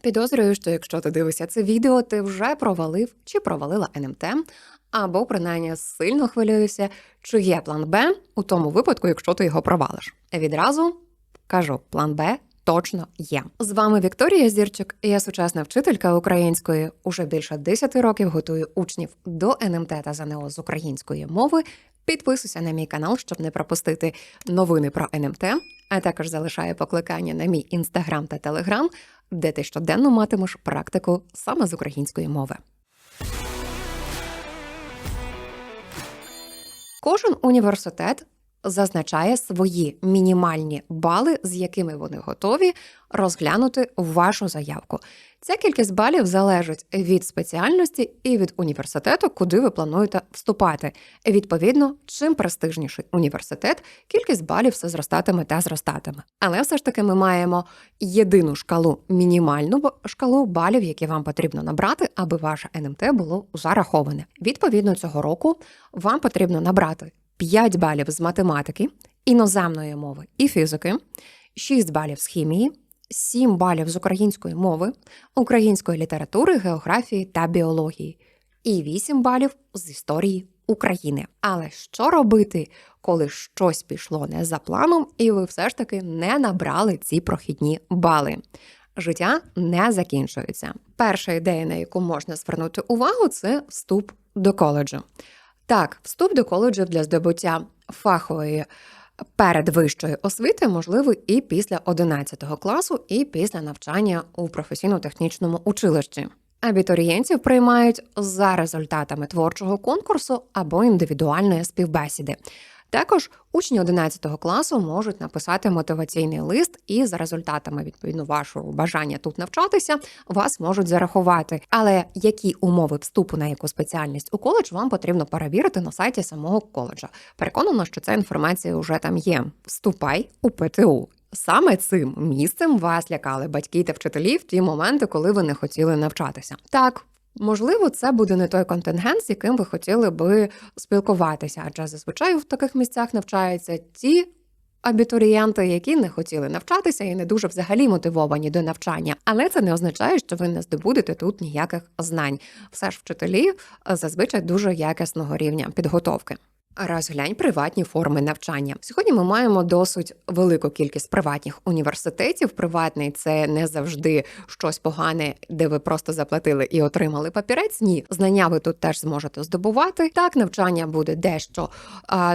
Підозрюю, що якщо ти дивишся це відео, ти вже провалив чи провалила НМТ, або принаймні сильно хвилюєшся, чи є план Б у тому випадку, якщо ти його провалиш. Відразу кажу, план Б точно є. З вами Вікторія Зірчик, я сучасна вчителька української. Уже більше 10 років готую учнів до НМТ та ЗНО з української мови. Підписуйся на мій канал, щоб не пропустити новини про НМТ, а також залишаю покликання на мій інстаграм та телеграм, де ти щоденно матимеш практику саме з української мови. Кожен університет зазначає свої мінімальні бали, з якими вони готові розглянути вашу заявку. Ця кількість балів залежить від спеціальності і від університету, куди ви плануєте вступати. Відповідно, чим престижніший університет, кількість балів все зростатиме та зростатиме. Але все ж таки ми маємо єдину шкалу, мінімальну шкалу балів, які вам потрібно набрати, аби ваше НМТ було зараховане. Відповідно, цього року вам потрібно набрати 5 балів з математики, іноземної мови і фізики, 6 балів з хімії, 7 балів з української мови, української літератури, географії та біології, і 8 балів з історії України. Але що робити, коли щось пішло не за планом, і ви все ж таки не набрали ці прохідні бали? Життя не закінчується. Перша ідея, на яку можна звернути увагу, це вступ до коледжу. Так, вступ до коледжів для здобуття фахової передвищої освіти можливий і після 11 класу, і після навчання у професійно-технічному училищі. Абітурієнтів приймають за результатами творчого конкурсу або індивідуальної співбесіди. Також учні 11 класу можуть написати мотиваційний лист, і за результатами відповідно вашого бажання тут навчатися вас можуть зарахувати. Але які умови вступу на яку спеціальність у коледж вам потрібно перевірити на сайті самого коледжа. Переконана, що ця інформація вже там є. Вступай у ПТУ. Саме цим місцем вас лякали батьки та вчителі в ті моменти, коли ви не хотіли навчатися. Так. Можливо, це буде не той контингент, з яким ви хотіли би спілкуватися, адже зазвичай в таких місцях навчаються ті абітурієнти, які не хотіли навчатися і не дуже взагалі мотивовані до навчання. Але це не означає, що ви не здобудете тут ніяких знань. Все ж вчителі е, зазвичай дуже якісного рівня підготовки. Розглянь приватні форми навчання. Сьогодні ми маємо досить велику кількість приватних університетів. Приватний це не завжди щось погане, де ви просто заплатили і отримали папірець. Ні, знання ви тут теж зможете здобувати. Так, навчання буде дещо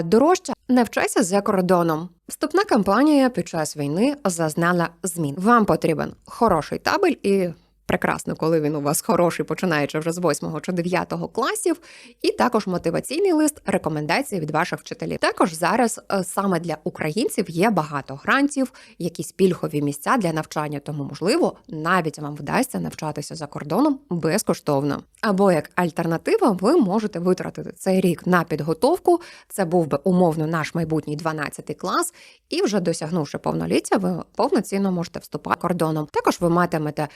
дорожче. Навчайся за кордоном. Вступна кампанія під час війни зазнала змін. Вам потрібен хороший табель і. Прекрасно, коли він у вас хороший, починаючи вже з 8 чи 9 класів, і також мотиваційний лист, рекомендації від ваших вчителів. Також зараз е, саме для українців є багато грантів, якісь пільгові місця для навчання, тому можливо навіть вам вдасться навчатися за кордоном безкоштовно. Або як альтернатива, ви можете витратити цей рік на підготовку. Це був би умовно наш майбутній 12 клас, і вже досягнувши повноліття, ви повноцінно можете вступати кордоном. Також ви матимете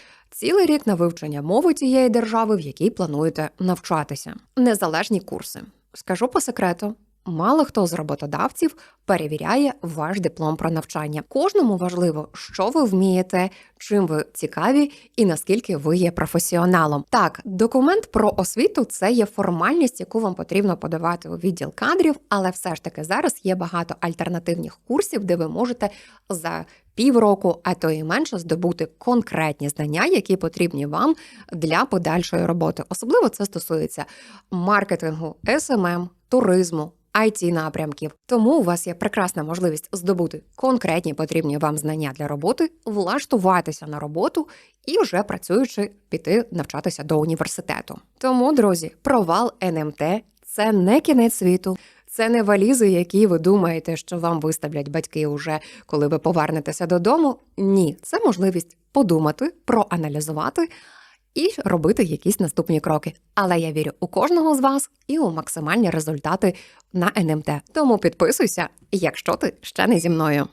цілий рік на вивчення мови тієї держави, в якій плануєте навчатися. Незалежні курси. Скажу по секрету. Мало хто з роботодавців перевіряє ваш диплом про навчання. Кожному важливо, що ви вмієте, чим ви цікаві і наскільки ви є професіоналом. Так, документ про освіту це є формальність, яку вам потрібно подавати у відділ кадрів, але все ж таки зараз є багато альтернативних курсів, де ви можете за півроку, а то і менше здобути конкретні знання, які потрібні вам для подальшої роботи. Особливо це стосується маркетингу, SMM, туризму. it напрямків. Тому у вас є прекрасна можливість здобути конкретні потрібні вам знання для роботи, влаштуватися на роботу і вже працюючи піти навчатися до університету. Тому, друзі, провал НМТ це не кінець світу. Це не валізи, які ви думаєте, що вам виставлять батьки уже коли ви повернетеся додому. Ні, це можливість подумати, проаналізувати і робити якісь наступні кроки. Але я вірю у кожного з вас і у максимальні результати на НМТ. Тому підписуйся, якщо ти ще не зі мною.